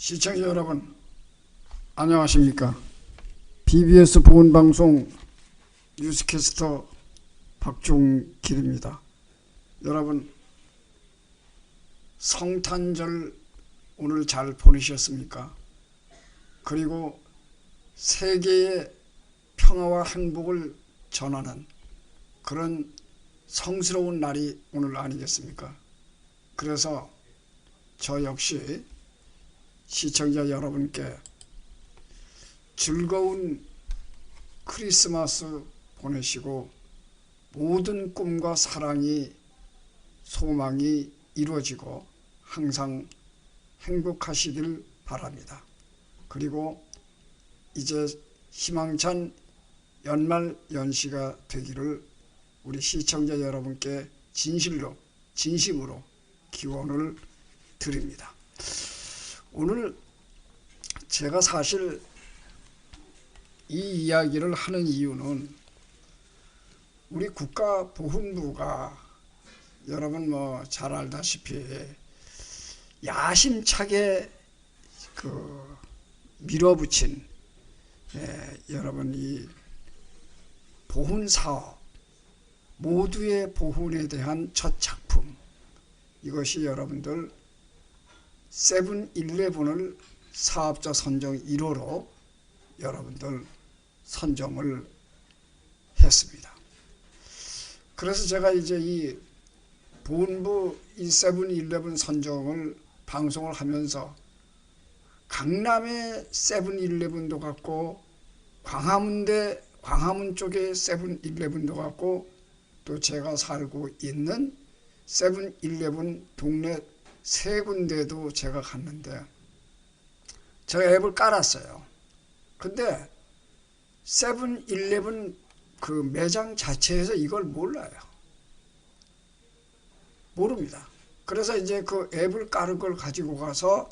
시청자 여러분 안녕하십니까? BBS 보건방송 뉴스캐스터 박종길입니다. 여러분 성탄절 오늘 잘 보내셨습니까? 그리고 세계의 평화와 행복을 전하는 그런 성스러운 날이 오늘 아니겠습니까? 그래서 저 역시 시청자 여러분께 즐거운 크리스마스 보내시고 모든 꿈과 사랑이 소망이 이루어지고 항상 행복하시길 바랍니다. 그리고 이제 희망찬 연말 연시가 되기를 우리 시청자 여러분께 진실로 진심으로 기원을 드립니다. 오늘 제가 사실 이 이야기를 하는 이유는 우리 국가보훈부가 여러분 뭐 잘 알다시피 야심차게 그 밀어붙인 예, 여러분 이 보훈 사업 모두의 보훈에 대한 첫 작품. 이것이 여러분들 세븐일레븐을 사업자 선정 1호로 여러분들 선정을 했습니다. 그래서 제가 이제 이 본부 이 세븐일레븐 선정을 방송을 하면서 강남의 세븐일레븐도 갔고 광화문대 광화문 쪽에 세븐일레븐도 갔고 또 제가 살고 있는 세븐일레븐 동네 세 군데도 제가 갔는데 제가 앱을 깔았어요. 근데 세븐일레븐 그 매장 자체에서 이걸 몰라요. 모릅니다. 그래서 이제 그 앱을 깔은 걸 가지고 가서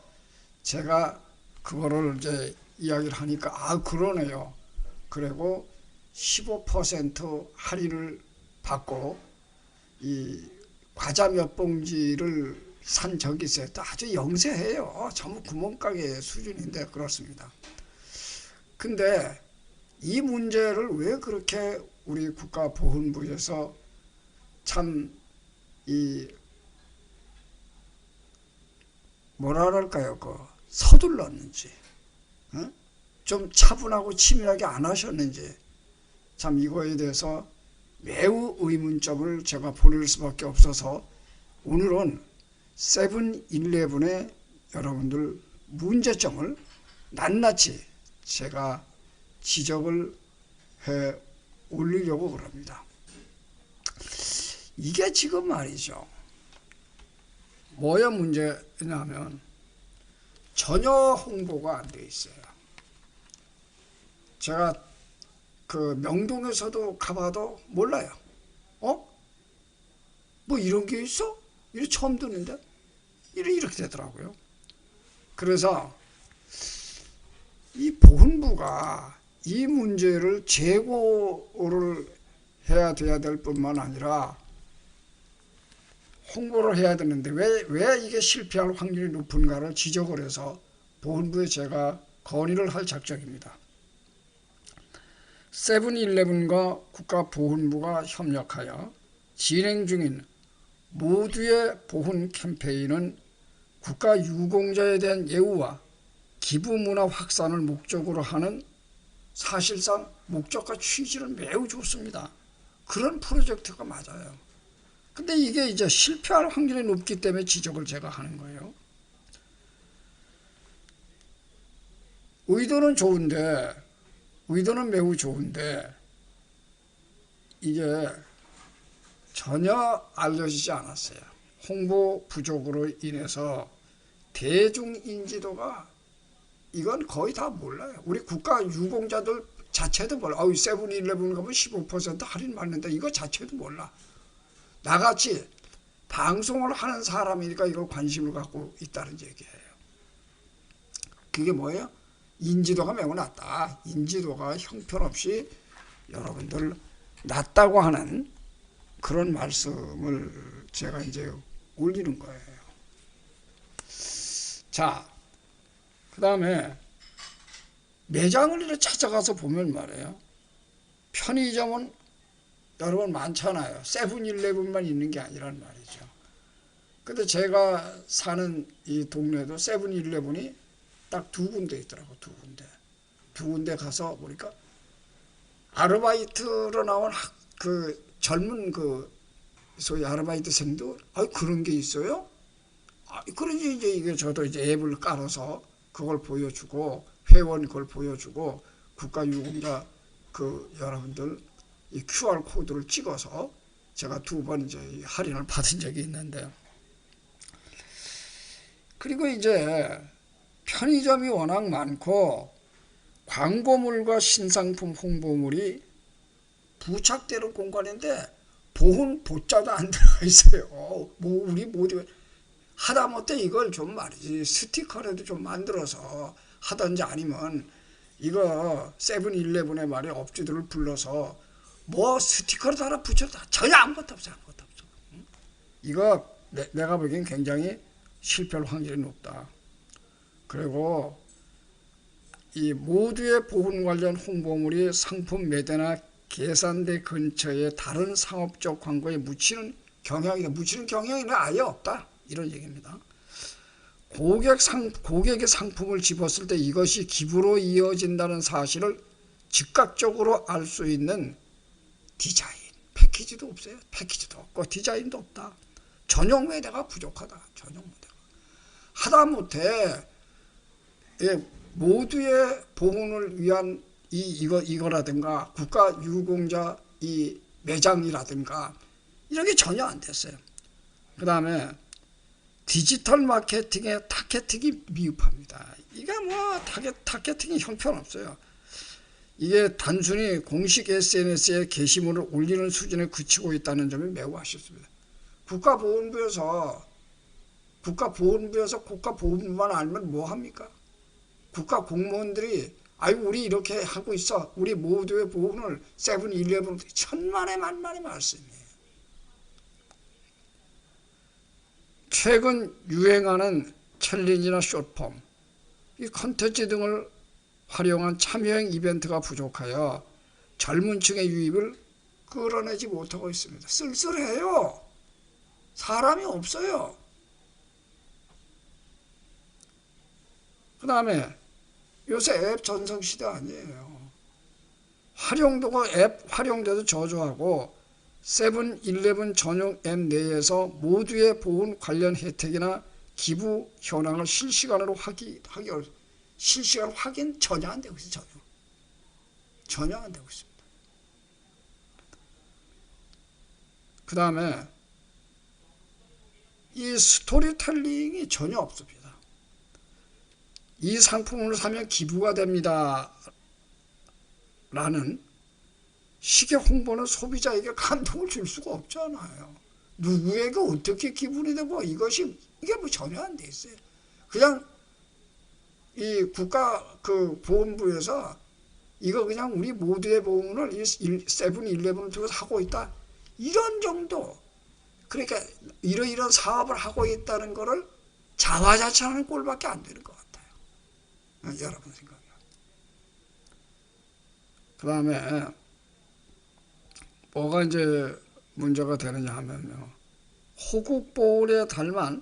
제가 그거를 이제 이야기를 하니까 아 그러네요. 그리고 15% 할인을 받고 이 과자 몇 봉지를 산 적이 있어요. 또 아주 영세해요. 전부 구멍가게 수준인데 그렇습니다. 근데 이 문제를 왜 그렇게 우리 국가보훈부에서 참 이 뭐라 그럴까요? 그 서둘렀는지 어? 좀 차분하고 치밀하게 안 하셨는지 참 이거에 대해서 매우 의문점을 제가 보낼 수밖에 없어서 오늘은 세븐일레븐의 여러분들 문제점을 낱낱이 제가 지적을 해 올리려고 그럽니다. 이게 지금 말이죠. 뭐야 문제냐면 전혀 홍보가 안 돼 있어요. 제가 그 명동에서도 가봐도 몰라요. 어? 뭐 이런 게 있어? 이래 처음 듣는데? 이렇게 되더라고요. 그래서 이 보훈부가 이 문제를 재고를 해야 돼야 될 뿐만 아니라 홍보를 해야 되는데 왜, 왜 이게 실패할 확률이 높은가를 지적을 해서 보훈부에 제가 건의를 할 작정입니다. 세븐일레븐과 국가보훈부가 협력하여 진행 중인 모두의 보훈 캠페인은 국가 유공자에 대한 예우와 기부 문화 확산을 목적으로 하는 사실상 목적과 취지는 매우 좋습니다. 그런 프로젝트가 맞아요. 근데 이게 이제 실패할 확률이 높기 때문에 지적을 제가 하는 거예요. 의도는 좋은데, 의도는 매우 좋은데, 이게 전혀 알려지지 않았어요. 홍보 부족으로 인해서 대중 인지도가 이건 거의 다 몰라요. 우리 국가 유공자들 자체도 몰라. 아우 세븐일레븐 가면 15% 할인 받는다. 이거 자체도 몰라. 나같이 방송을 하는 사람이니까 이걸 관심을 갖고 있다는 얘기예요. 그게 뭐예요? 인지도가 매우 낮다. 인지도가 형편없이 여러분들 낮다고 하는 그런 말씀을 제가 이제 올리는 거예요. 자, 그 다음에 매장을 이렇게 찾아가서 보면 말이에요. 편의점은 여러분 많잖아요. 세븐일레븐만 있는 게 아니란 말이죠. 근데 제가 사는 이 동네도 세븐일레븐이 딱 두 군데 있더라고, 두 군데. 두 군데 가서 보니까 아르바이트로 나온 학, 그 젊은 그 소위 아르바이트생도 아 그런 게 있어요? 아, 그러지 이제 이게 저도 이제 앱을 깔아서 그걸 보여주고 회원 그걸 보여주고 국가 유공자 그 여러분들 이 QR 코드를 찍어서 제가 두 번 이제 이 할인을 받은 적이 있는데요. 그리고 이제 편의점이 워낙 많고 광고물과 신상품 홍보물이 부착되는 공간인데 보훈 보자도 안 들어가 있어요. 뭐 우리 모두 하다못해 이걸 좀 말이지 스티커라도 좀 만들어서 하든지 아니면 이거 세븐일레븐의 말이 업주들을 불러서 뭐 스티커를 달아 붙여도 전혀 아무것도 없어 아무것도 없어. 응? 이거 내, 내가 보기엔 굉장히 실패할 확률이 높다. 그리고 이 모두의 보훈 관련 홍보물이 상품 매대나 계산대 근처에 다른 상업적 광고에 묻히는 경향이 묻히는 경향이 아예 없다 이런 얘기입니다. 고객 상 고객의 상품을 집었을 때 이것이 기부로 이어진다는 사실을 즉각적으로 알 수 있는 디자인 패키지도 없어요. 패키지도 없고 디자인도 없다. 전용 매대가 부족하다. 전용 매대가 하다못해 예, 모두의 보훈을 위한 이 이거 이거라든가 국가 유공자 이 매장이라든가 이런 게 전혀 안 됐어요. 그 다음에 디지털 마케팅의 타겟팅이 미흡합니다. 이게 뭐 타겟 타겟팅이 형편없어요. 이게 단순히 공식 SNS에 게시물을 올리는 수준에 그치고 있다는 점이 매우 아쉽습니다. 국가보훈부에서 국가보훈부에서 국가보훈부만 알면 뭐 합니까? 국가 공무원들이 아이고 우리 이렇게 하고 있어. 우리 모두의 보훈을 세븐일레븐 천만의 만만의 말씀이에요. 최근 유행하는 챌린지나 숏폼, 이 컨텐츠 등을 활용한 참여형 이벤트가 부족하여 젊은 층의 유입을 끌어내지 못하고 있습니다. 쓸쓸해요. 사람이 없어요. 그 다음에 요새 앱 전성시대 아니에요. 활용도가 앱 활용도도 저조하고 세븐일레븐 전용 앱 내에서 모두의 보훈 관련 혜택이나 기부 현황을 실시간으로 확인, 어렵 실시간 확인 전혀 안 되고 있어요. 전혀. 전혀 안 되고 있습니다. 그 다음에 이 스토리텔링이 전혀 없습니다. 이 상품을 사면 기부가 됩니다. 라는 식의 홍보는 소비자에게 감동을 줄 수가 없잖아요. 누구에게 어떻게 기분이 되고 이것이 이게 뭐 전혀 안 돼 있어요. 그냥 이 국가 그 보험부에서 이거 그냥 우리 모두의 보험을 세븐일레븐을 두고 하고 있다. 이런 정도. 그러니까 이러이런 사업을 하고 있다는 거를 자화자찬하는 꼴밖에 안 되는 것 같아요. 여러분 생각에. 그 다음에 뭐가 이제 문제가 되느냐 하면요. 호국보울에 닮은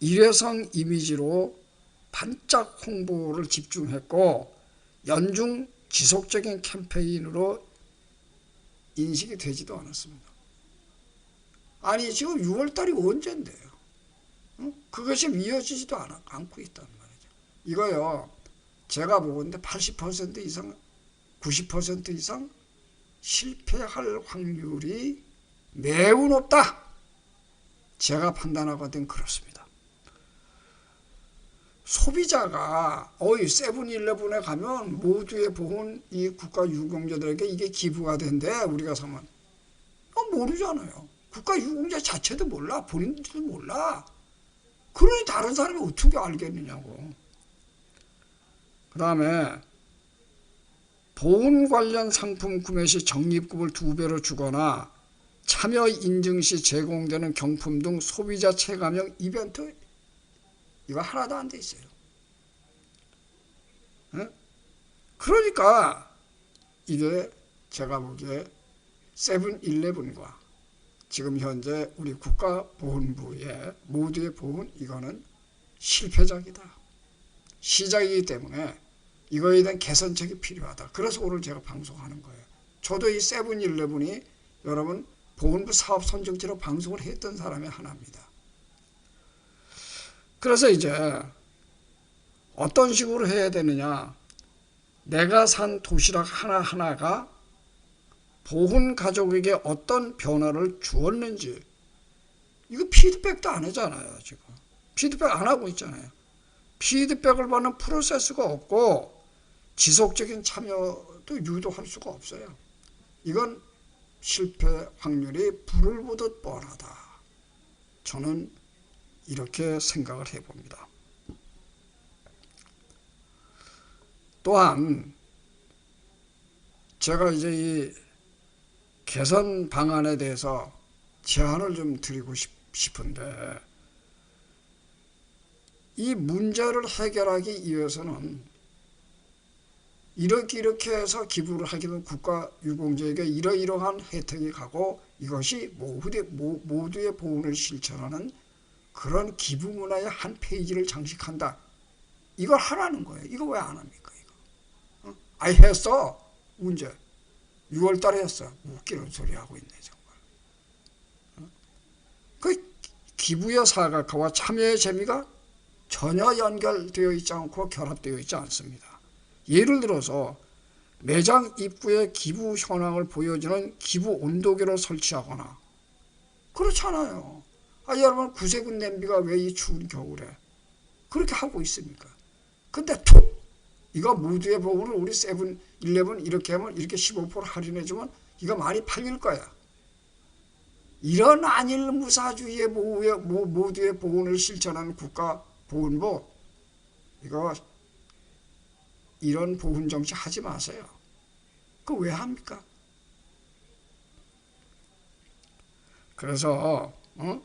일회성 이미지로 반짝 홍보를 집중했고 연중 지속적인 캠페인으로 인식이 되지도 않았습니다. 아니 지금 6월달이 언젠데요? 응? 그것이 이어지지도 않, 않고 있단 말이죠. 이거요. 제가 보건데 80% 이상, 90% 이상 실패할 확률이 매우 높다. 제가 판단하거든 그렇습니다. 소비자가 어이 세븐일레븐에 가면 모두의 보훈 이 국가 유공자들에게 이게 기부가 된대 우리가 사면 어, 모르잖아요. 국가 유공자 자체도 몰라 본인들도 몰라. 그러니 다른 사람이 어떻게 알겠느냐고. 그 다음에 보훈 관련 상품 구매 시 적립금을 두 배로 주거나 참여 인증 시 제공되는 경품 등 소비자 체감형 이벤트 이거 하나도 안 돼 있어요. 예? 그러니까 이게 제가 보기에 세븐일레븐과 지금 현재 우리 국가보훈부의 모두의 보훈 이거는 실패작이다. 시작이기 때문에 이거에 대한 개선책이 필요하다. 그래서 오늘 제가 방송하는 거예요. 저도 이 세븐일레븐이 여러분 보훈부 사업 선정지로 방송을 했던 사람의 하나입니다. 그래서 이제 어떤 식으로 해야 되느냐 내가 산 도시락 하나하나가 보훈 가족에게 어떤 변화를 주었는지 이거 피드백도 안 하잖아요 지금 피드백 안 하고 있잖아요 피드백을 받는 프로세스가 없고 지속적인 참여도 유도할 수가 없어요. 이건 실패 확률이 불을 보듯 뻔하다. 저는 이렇게 생각을 해봅니다. 또한 제가 이제 이 개선 방안에 대해서 제안을 좀 드리고 싶은데 이 문제를 해결하기 위해서는 이렇게 이렇게 해서 기부를 된 국가 유공자에게 이러이러한 혜택이 가고 이것이 모두의, 모두의 보훈을 실천하는 그런 기부 문화의 한 페이지를 장식한다. 이걸 하라는 거예요. 이거 왜 안 합니까? 이거. 어? 아이 했어. 문제. 6월 달에 했어. 웃기는 소리 하고 있네, 정말. 어? 그 기부의 사각화와 참여의 재미가 전혀 연결되어 있지 않고 결합되어 있지 않습니다. 예를 들어서 매장 입구에 기부 현황을 보여주는 기부 온도계를 설치하거나 그렇잖아요. 아, 여러분 구세군 냄비가 왜 이 추운 겨울에 그렇게 하고 있습니까? 근데 툭 이거 모두의 보험을 우리 세븐 일레븐 이렇게 하면 이렇게 15% 할인해주면 이거 많이 팔릴 거야. 이런 안일 무사주의의 모두의, 보훈을 실천하는 국가 보훈부 이거 이런 보훈 정치 하지 마세요. 그 왜 합니까? 그래서 어?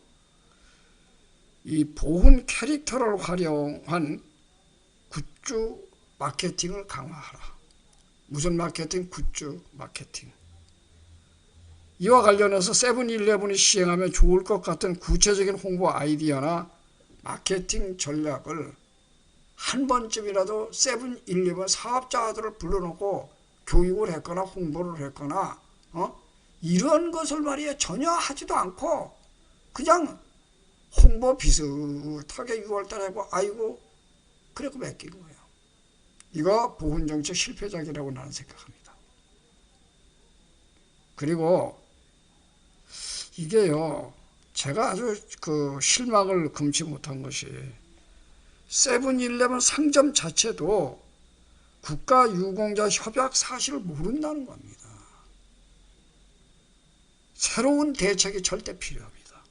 이 보훈 캐릭터를 활용한 굿즈 마케팅을 강화하라. 무슨 마케팅? 굿즈 마케팅. 이와 관련해서 세븐일레븐이 시행하면 좋을 것 같은 구체적인 홍보 아이디어나 마케팅 전략을 한 번쯤이라도 세븐일레븐 사업자들을 불러놓고 교육을 했거나 홍보를 했거나 어? 이런 것을 말이야 전혀 하지도 않고 그냥 홍보 비슷하게 6월달에 하고 아이고 그래고 맡긴 거예요. 이거 보훈정책 실패작이라고 나는 생각합니다. 그리고 이게요, 제가 아주 그 실망을 금치 못한 것이 세븐일레븐 상점 자체도 국가 유공자 협약 사실을 모른다는 겁니다. 새로운 대책이 절대 필요합니다.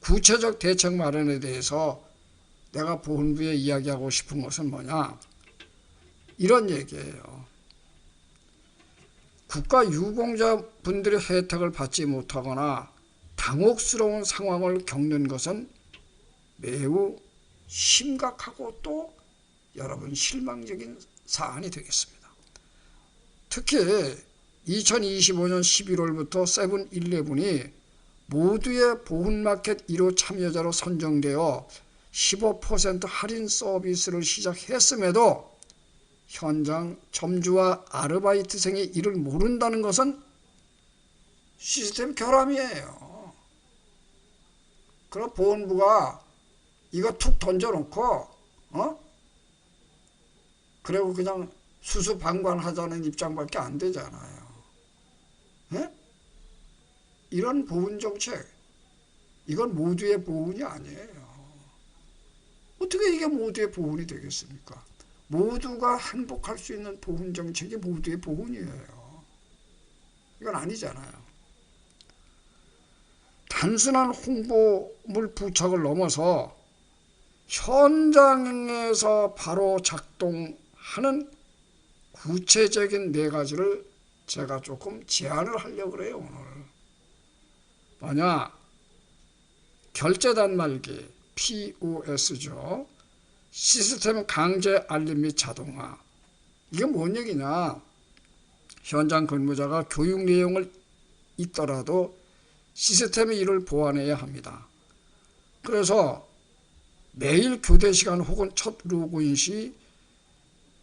구체적 대책 마련에 대해서 내가 보훈부에 이야기하고 싶은 것은 뭐냐? 이런 얘기예요. 국가 유공자분들의 혜택을 받지 못하거나 당혹스러운 상황을 겪는 것은 매우 심각하고 또 여러분 실망적인 사안이 되겠습니다. 특히 2025년 11월부터 세븐일레븐이 모두의 보훈마켓 1호 참여자로 선정되어 15% 할인 서비스를 시작했음에도 현장 점주와 아르바이트생의 일을 모른다는 것은 시스템 결함이에요. 그럼 보훈부가 이거 툭 던져놓고 어? 그리고 그냥 수수방관하자는 입장밖에 안 되잖아요. 에? 이런 보훈 정책 이건 모두의 보훈이 아니에요. 어떻게 이게 모두의 보훈이 되겠습니까? 모두가 행복할 수 있는 보훈 정책이 모두의 보훈이에요. 이건 아니잖아요. 단순한 홍보물 부착을 넘어서 현장에서 바로 작동하는 구체적인 네 가지를 제가 조금 제안을 하려고 그래요, 오늘. 뭐냐? 결제 단말기, POS죠. 시스템 강제 알림 및 자동화, 이게 뭔 얘기냐? 현장 근무자가 교육 내용을 있더라도 시스템이 이를 보완해야 합니다. 그래서 매일 교대 시간 혹은 첫 로그인 시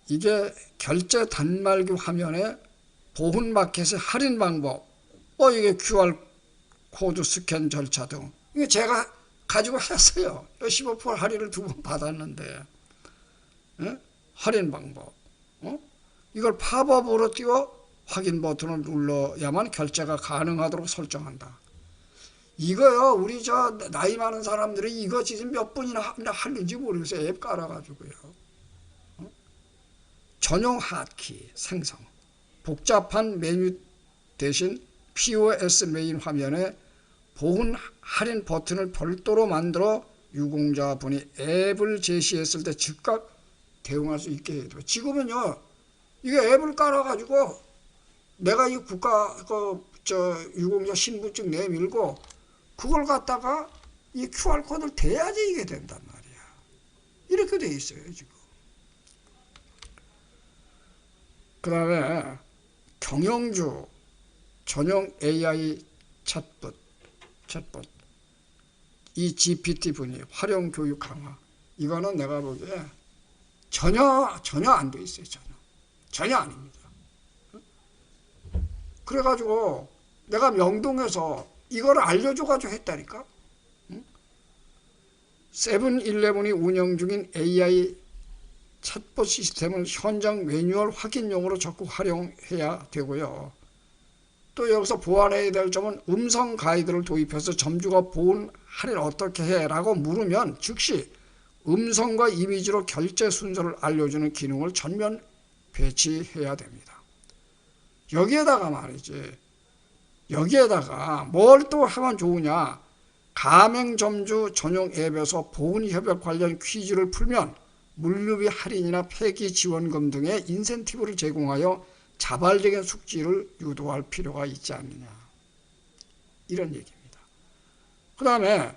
이게 결제 단말기 화면에 보훈 마켓의 할인 방법, 뭐 이게 QR 코드 스캔 절차 등 이게 제가 가지고 했어요. 15% 할인을 두 번 받았는데 예? 할인 방법, 어? 이걸 팝업으로 띄워 확인 버튼을 눌러야만 결제가 가능하도록 설정한다. 이거요, 우리 저 나이 많은 사람들이 이거 지금 몇 번이나 하는지 모르겠어요. 앱 깔아가지고요. 어? 전용 핫키 생성. 복잡한 메뉴 대신 POS 메인 화면에 보훈 할인 버튼을 별도로 만들어 유공자분이 앱을 제시했을 때 즉각 대응할 수 있게 해도 지금은요 이게 앱을 깔아가지고 내가 이 국가 그 저 유공자 신분증 내밀고 그걸 갖다가 이 QR 코드를 대야지 이게 된단 말이야. 이렇게 돼 있어요 지금. 그 다음에 경영주 전용 AI 챗봇, 챗봇 이 GPT 분이 활용 교육 강화 이거는 내가 보기에 전혀 전혀 안 돼 있어요 전혀 전혀 아닙니다. 그래가지고 내가 명동에서 이걸 알려줘가지고 했다니까. 세븐일레븐이 운영 중인 AI 챗봇 시스템을 현장 매뉴얼 확인용으로 적극 활용해야 되고요. 또 여기서 보완해야 될 점은 음성 가이드를 도입해서 점주가 보온 할인 어떻게 해? 라고 물으면 즉시 음성과 이미지로 결제 순서를 알려주는 기능을 전면 배치해야 됩니다. 여기에다가 말이지 여기에다가 뭘 또 하면 좋으냐 가맹점주 전용 앱에서 보훈협약 관련 퀴즈를 풀면 물류비 할인이나 폐기 지원금 등의 인센티브를 제공하여 자발적인 숙지를 유도할 필요가 있지 않느냐 이런 얘기입니다. 그 다음에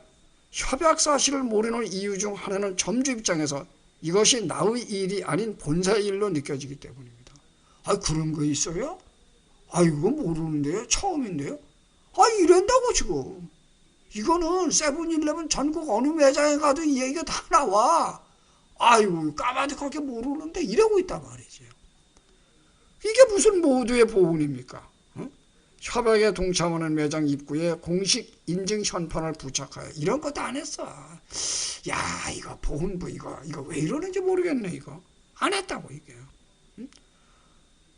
협약 사실을 모르는 이유 중 하나는 점주 입장에서 이것이 나의 일이 아닌 본사의 일로 느껴지기 때문입니다. 아 그런 거 있어요? 아 이거 모르는데요? 처음인데요? 아 이런다고 지금. 이거는 세븐일레븐 전국 어느 매장에 가도 이 얘기가 다 나와. 아이고 까마득하게 모르는데 이러고 있단 말이죠 이게 무슨 모두의 보훈입니까? 어? 협약에 동참하는 매장 입구에 공식 인증 현판을 부착하여 이런 것도 안 했어. 야 이거 보훈부 이거 이거 왜 이러는지 모르겠네 이거. 안 했다고 이게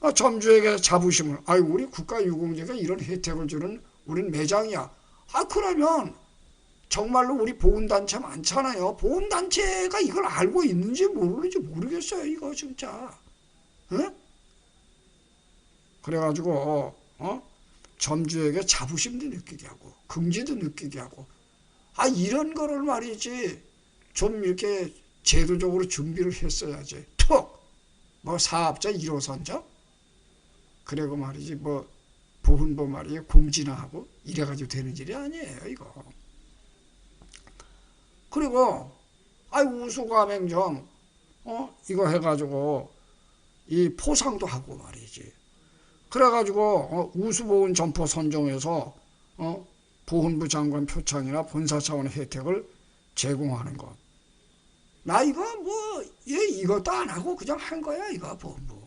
아, 점주에게 자부심을 아이 우리 국가유공자가 이런 혜택을 주는 우린 매장이야. 아 그러면 정말로 우리 보훈단체 많잖아요. 보훈단체가 이걸 알고 있는지 모르는지 모르겠어요. 이거 진짜. 어? 그래가지고 어? 점주에게 자부심도 느끼게 하고 긍지도 느끼게 하고 아 이런 거를 말이지 좀 이렇게 제도적으로 준비를 했어야지. 툭! 뭐 사업자 1호선적? 그리고 말이지 뭐 보훈보 말이에요. 공지나 하고 이래가지고 되는 일이 아니에요 이거. 그리고 아이 우수가맹점 어? 이거 해가지고 이 포상도 하고 말이지. 그래가지고 어, 우수보훈 점포 선정해서 어? 보훈부 장관 표창이나 본사 차원의 혜택을 제공하는 것. 나 이거 뭐, 얘 이것도 안 하고 그냥 한 거야, 이거 보훈부.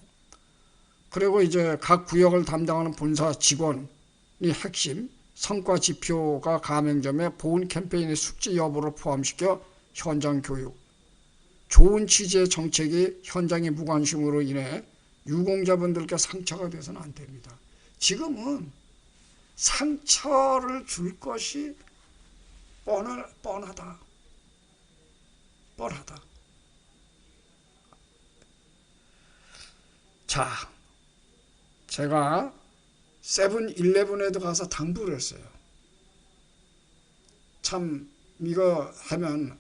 그리고 이제 각 구역을 담당하는 본사 직원이 핵심 성과 지표가 가맹점의 보훈 캠페인의 숙지 여부를 포함시켜 현장 교육, 좋은 취지의 정책이 현장의 무관심으로 인해 유공자분들께 상처가 돼서는 안 됩니다. 지금은 상처를 줄 것이 뻔하, 뻔하다. 뻔하다. 자, 제가 세븐일레븐에도 가서 당부를 했어요. 참 이거 하면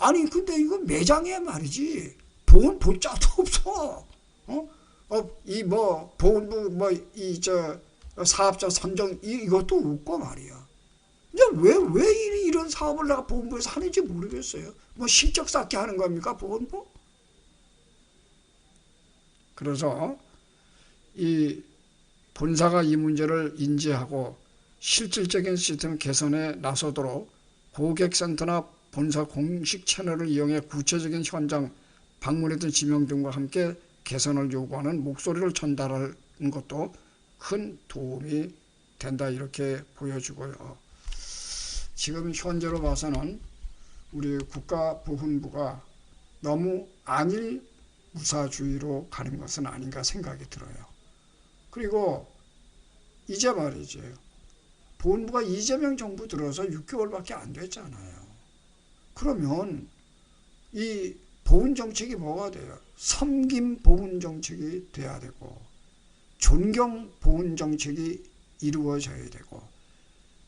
아니 근데 이거 매장에 말이지 보험 보자도 없어. 어? 어, 이 뭐 보험부 뭐 이 저 사업자 선정 이, 이것도 없고 말이야. 근데 왜왜 이런 사업을 내가 보험부에서 하는지 모르겠어요. 뭐 실적 쌓게 하는 겁니까 보험부? 그래서 이 본사가 이 문제를 인지하고 실질적인 시스템 개선에 나서도록 고객센터나 본사 공식 채널을 이용해 구체적인 현장 방문했던 지명 등과 함께 개선을 요구하는 목소리를 전달하는 것도 큰 도움이 된다 이렇게 보여지고요. 지금 현재로 봐서는 우리 국가보훈부가 너무 안일 무사주의로 가는 것은 아닌가 생각이 들어요. 그리고 이제 말이죠. 보훈부가 이재명 정부 들어서 6개월밖에 안 됐잖아요. 그러면 이 보훈 정책이 뭐가 돼요? 섬김 보훈 정책이 돼야 되고 존경 보훈 정책이 이루어져야 되고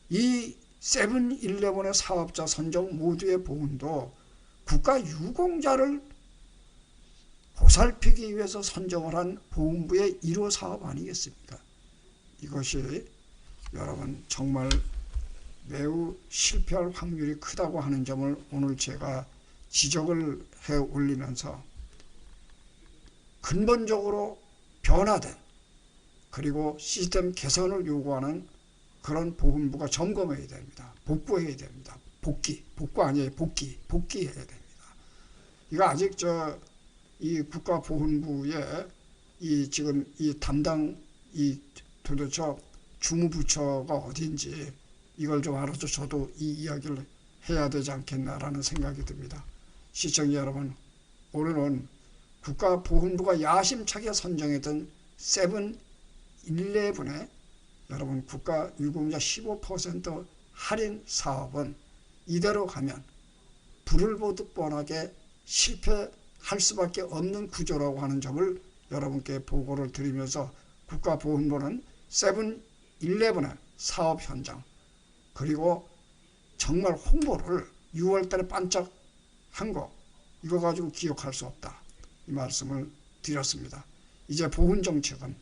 이 세븐일레븐의 사업자 선정 모두의 보훈도 국가 유공자를 보살피기 위해서 선정을 한 보훈부의 1호 사업 아니겠습니까? 이것이 여러분 정말 매우 실패할 확률이 크다고 하는 점을 오늘 제가 지적을 해 올리면서 근본적으로 변화된 그리고 시스템 개선을 요구하는 그런 보훈부가 점검해야 됩니다. 복구해야 됩니다. 복귀, 복구 아니에요. 복귀, 복귀해야 됩니다. 이거 아직 저 이 국가보훈부의 이 지금 이 담당 이 도대체 주무부처가 어딘지 이걸 좀 알아서 저도 이 이야기를 해야 되지 않겠나라는 생각이 듭니다. 시청자 여러분, 오늘은 국가보훈부가 야심차게 선정했던 세븐 11의 여러분 국가 유공자 15% 할인 사업은 이대로 가면 불을 보듯 뻔하게 실패 할 수밖에 없는 구조라고 하는 점을 여러분께 보고를 드리면서 국가보훈부는 세븐 11의 사업 현장 그리고 정말 홍보를 6월달에 반짝 한 거 이거 가지고 기억할 수 없다 이 말씀을 드렸습니다. 이제 보훈 정책은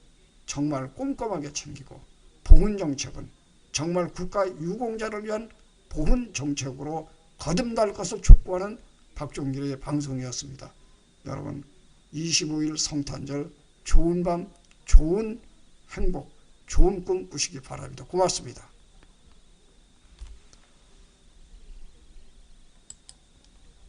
정말 꼼꼼하게 챙기고 보훈 정책은 정말 국가 유공자를 위한 보훈 정책으로 거듭날 것을 촉구하는 박종길의 방송이었습니다. 여러분 25일 성탄절 좋은 밤 좋은 행복 좋은 꿈 꾸시기 바랍니다. 고맙습니다.